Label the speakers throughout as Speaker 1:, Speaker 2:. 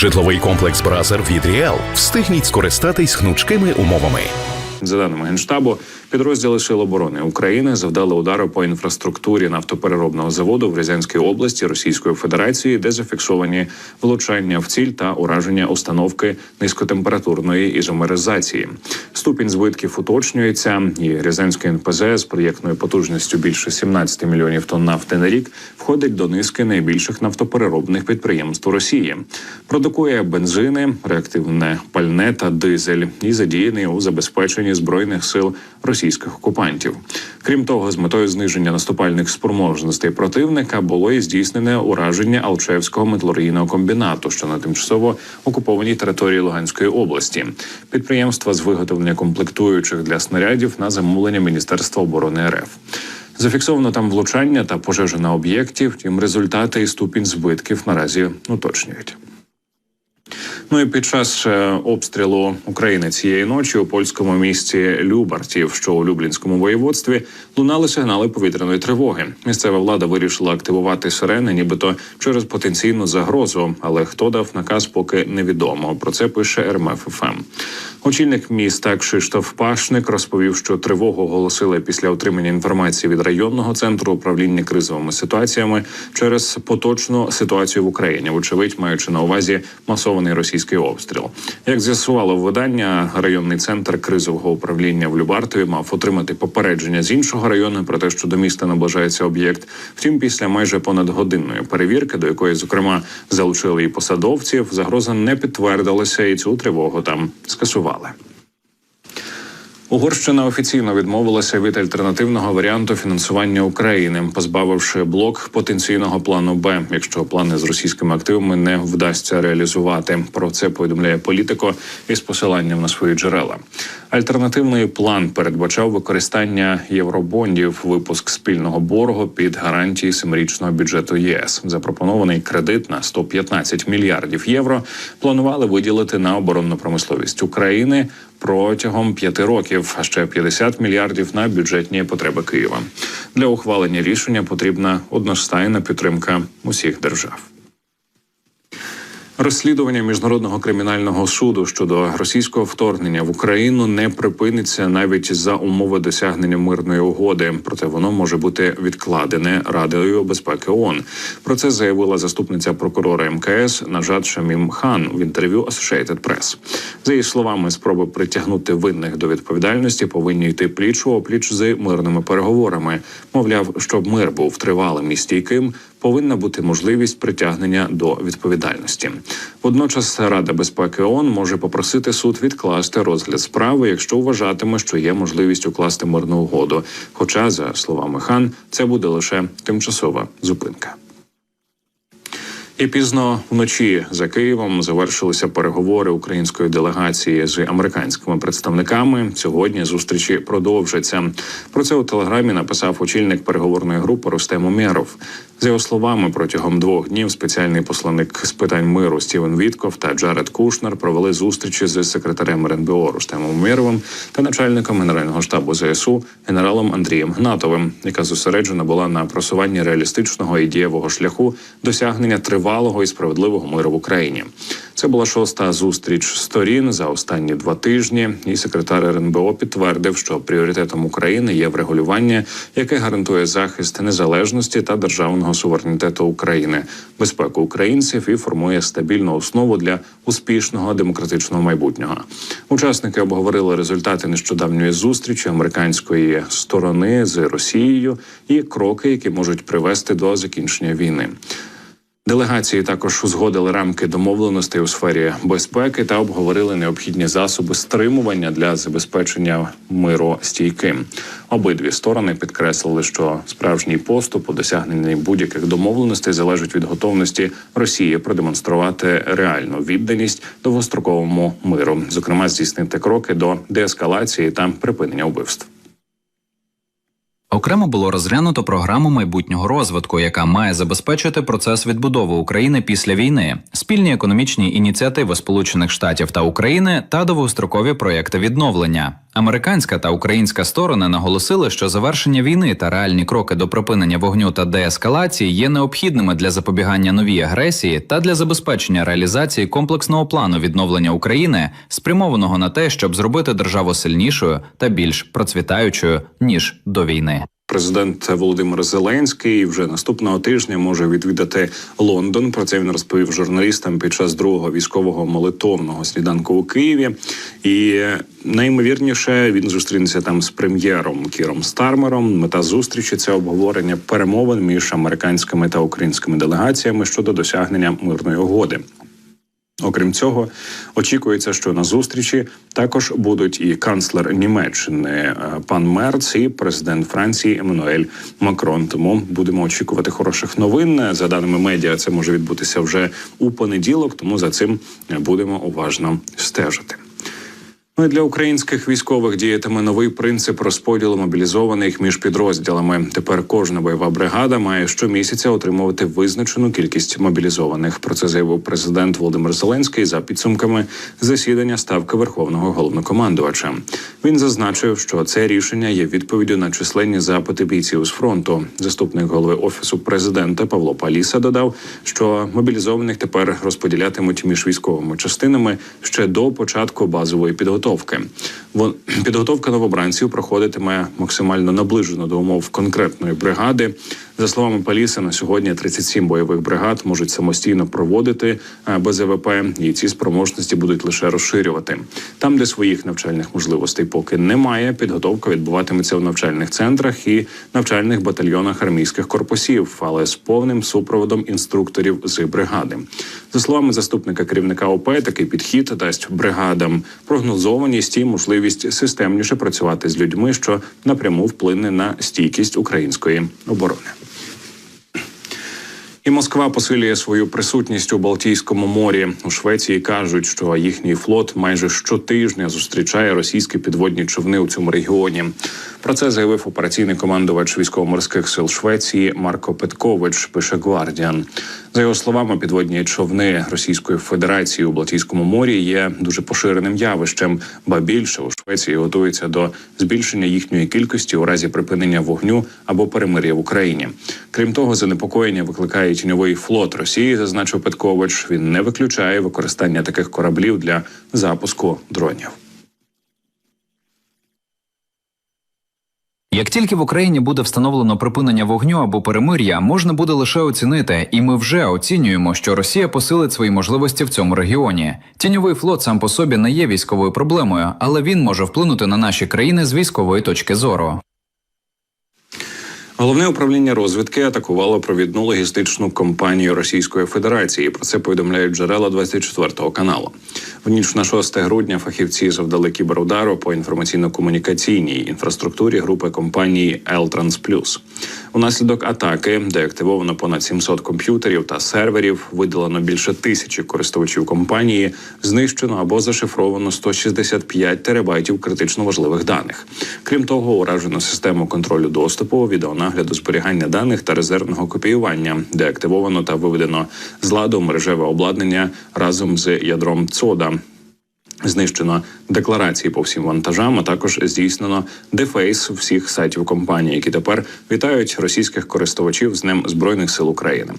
Speaker 1: Житловий комплекс Бразер від Ріал. Встигніть скористатись гнучкими умовами.
Speaker 2: За даними генштабу, підрозділи Сил оборони України завдали удару по інфраструктурі нафтопереробного заводу в Рязанській області Російської Федерації, де зафіксовані влучання в ціль та ураження установки низькотемпературної ізомеризації. Ступінь збитків уточнюється, і Рязанське НПЗ з проєктною потужністю більше 17 мільйонів тонн нафти на рік входить до низки найбільших нафтопереробних підприємств Росії. Продукує бензини, реактивне пальне та дизель і задіяний у забезпеченні збройних сил російських окупантів. Крім того, з метою зниження наступальних спроможностей противника було і здійснене ураження Алчевського металургійного комбінату, що на тимчасово окупованій території Луганської області. Підприємства з виготовлення комплектуючих для снарядів на замовлення Міністерства оборони РФ. Зафіксовано там влучання та пожежі на об'єкті. Втім, результати і ступінь збитків наразі уточнюють. Ну і під час е, обстрілу України цієї ночі у польському місті Любартів, що у Люблінському воєводстві, лунали сигнали повітряної тривоги. Місцева влада вирішила активувати сирени, нібито через потенційну загрозу. Але хто дав наказ, поки невідомо. Про це пише РМФФМ. Очільник міста Кшиштоф Пашник розповів, що тривогу оголосили після отримання інформації від районного центру управління кризовими ситуаціями через поточну ситуацію в Україні, вочевидь, маючи на увазі масований російський обстріл. Як з'ясувало видання, районний центр кризового управління в Любартові мав отримати попередження з іншого району про те, що до міста наближається об'єкт. Втім, після майже понадгодинної перевірки, до якої зокрема залучили і посадовців, загроза не підтвердилася, і цю тривогу там скасували. Угорщина офіційно відмовилася від альтернативного варіанту фінансування України, позбавивши блок потенційного плану Б, якщо плани з російськими активами не вдасться реалізувати. Про це повідомляє політико із посиланням на свої джерела. Альтернативний план передбачав використання євробондів, випуск спільного боргу під гарантії семирічного бюджету ЄС. Запропонований кредит на 115 мільярдів євро планували виділити на оборонну промисловість України протягом п'яти років, а ще 50 мільярдів на бюджетні потреби Києва. Для ухвалення рішення потрібна одностайна підтримка усіх держав. Розслідування міжнародного кримінального суду щодо російського вторгнення в Україну не припиниться навіть за умови досягнення мирної угоди. Проте воно може бути відкладене Радою безпеки ООН. Про це заявила заступниця прокурора МКС Нажат Шамім Хан в інтерв'ю Associated Press. За її словами, спроби притягнути винних до відповідальності повинні йти пліч у опліч з мирними переговорами. Мовляв, щоб мир був тривалим і стійким, повинна бути можливість притягнення до відповідальності. Водночас Рада безпеки ООН може попросити суд відкласти розгляд справи, якщо вважатиме, що є можливість укласти мирну угоду. Хоча, за словами хан, це буде лише тимчасова зупинка. І пізно вночі за Києвом завершилися переговори української делегації з американськими представниками. Сьогодні зустрічі продовжаться. Про це у телеграмі написав очільник переговорної групи Рустем Умєров. За його словами, протягом двох днів спеціальний посланник з питань миру Стівен Вітков та Джаред Кушнер провели зустрічі з секретарем РНБО Рустемом Умєровим та начальником генерального штабу ЗСУ генералом Андрієм Гнатовим, яка зосереджена була на просуванні реалістичного і дієвого шляху досягнення тривалого і справедливого миру в Україні. Це була шоста зустріч сторін за останні два тижні. І секретар РНБО підтвердив, що пріоритетом України є врегулювання, яке гарантує захист незалежності та державного суверенітету України, безпеку українців і формує стабільну основу для успішного демократичного майбутнього. Учасники обговорили результати нещодавньої зустрічі американської сторони з Росією і кроки, які можуть привести до закінчення війни. Делегації також узгодили рамки домовленостей у сфері безпеки та обговорили необхідні засоби стримування для забезпечення миру стійким. Обидві сторони підкреслили, що справжній поступ у досягненні будь-яких домовленостей залежить від готовності Росії продемонструвати реальну відданість довгостроковому миру, зокрема здійснити кроки до деескалації та припинення вбивств.
Speaker 3: Окремо було розглянуто програму майбутнього розвитку, яка має забезпечити процес відбудови України після війни, спільні економічні ініціативи Сполучених Штатів та України та довгострокові проекти відновлення. Американська та українська сторони наголосили, що завершення війни та реальні кроки до припинення вогню та деескалації є необхідними для запобігання новій агресії та для забезпечення реалізації комплексного плану відновлення України, спрямованого на те, щоб зробити державу сильнішою та більш процвітаючою ніж до війни.
Speaker 2: Президент Володимир Зеленський вже наступного тижня може відвідати Лондон. Про це він розповів журналістам під час другого військового молитовного сніданку у Києві. І найімовірніше він зустрінеться там з прем'єром Кіром Стармером. Мета зустрічі це обговорення перемовин між американськими та українськими делегаціями щодо досягнення мирної угоди. Окрім цього, очікується, що на зустрічі також будуть і канцлер Німеччини е, пан Мерц, і президент Франції Еммануель Макрон. Тому будемо очікувати хороших новин. За даними медіа, це може відбутися вже у понеділок. Тому за цим будемо уважно стежити. Для українських військових діятиме новий принцип розподілу мобілізованих між підрозділами. Тепер кожна бойова бригада має щомісяця отримувати визначену кількість мобілізованих. Про це заявив президент Володимир Зеленський за підсумками засідання ставки верховного головнокомандувача. Він зазначив, що це рішення є відповіддю на численні запити бійців з фронту. Заступник голови офісу президента Павло Паліса додав, що мобілізованих тепер розподілятимуть між військовими частинами ще до початку базової підготовки. Вон підготовка новобранців проходитиме максимально наближено до умов конкретної бригади. За словами Паліса, на сьогодні 37 бойових бригад можуть самостійно проводити е, БЗВП, і ці спроможності будуть лише розширювати. Там, де своїх навчальних можливостей поки немає, підготовка відбуватиметься в навчальних центрах і навчальних батальйонах армійських корпусів, але з повним супроводом інструкторів з бригади. За словами заступника керівника ОП, такий підхід дасть бригадам прогнозованість і можливість системніше працювати з людьми, що напряму вплине на стійкість української оборони. І Москва посилює свою присутність у Балтійському морі. У Швеції кажуть, що їхній флот майже щотижня зустрічає російські підводні човни у цьому регіоні. Про це заявив операційний командувач військово-морських сил Швеції Марко Петкович. Пише Гвардіан. За його словами, підводні човни Російської Федерації у Балтійському морі є дуже поширеним явищем, ба більше у Швеції готується до збільшення їхньої кількості у разі припинення вогню або перемир'я в Україні. Крім того, занепокоєння викликає тіньовий флот Росії, зазначив Петкович. Він не виключає використання таких кораблів для запуску дронів.
Speaker 3: Як тільки в Україні буде встановлено припинення вогню або перемир'я, можна буде лише оцінити, і ми вже оцінюємо, що Росія посилить свої можливості в цьому регіоні. Тіньовий флот сам по собі не є військовою проблемою, але він може вплинути на наші країни з військової точки зору.
Speaker 2: Головне управління розвідки атакувало провідну логістичну компанію Російської Федерації. Про це повідомляють джерела 24 каналу. В ніч на 6 грудня фахівці завдали кіберудару по інформаційно-комунікаційній інфраструктурі групи компанії Plus. Унаслідок атаки деактивовано понад 700 комп'ютерів та серверів, видалено більше тисячі користувачів компанії, знищено або зашифровано 165 терабайтів критично важливих даних. Крім того, уражено систему контролю доступу, відеонагляду зберігання даних та резервного копіювання, деактивовано та виведено з ладу мережеве обладнання разом з ядром ЦОДА. Знищено декларації по всім вантажам, а також здійснено дефейс всіх сайтів компанії, які тепер вітають російських користувачів з Днем збройних сил України.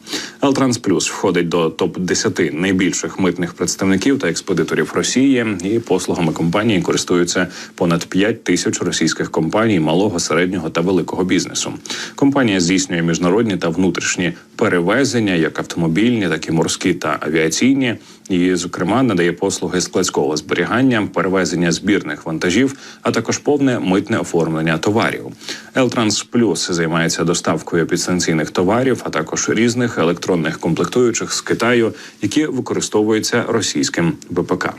Speaker 2: Елтранс Плюс входить до топ 10 найбільших митних представників та експедиторів Росії. І послугами компанії користуються понад 5 тисяч російських компаній малого, середнього та великого бізнесу. Компанія здійснює міжнародні та внутрішні перевезення, як автомобільні, так і морські та авіаційні. І, зокрема, надає послуги складського зберігання, перевезення збірних вантажів, а також повне митне оформлення товарів. Елтранс Плюс займається доставкою підстанційних товарів, а також різних електронних комплектуючих з Китаю, які використовуються російським ВПК.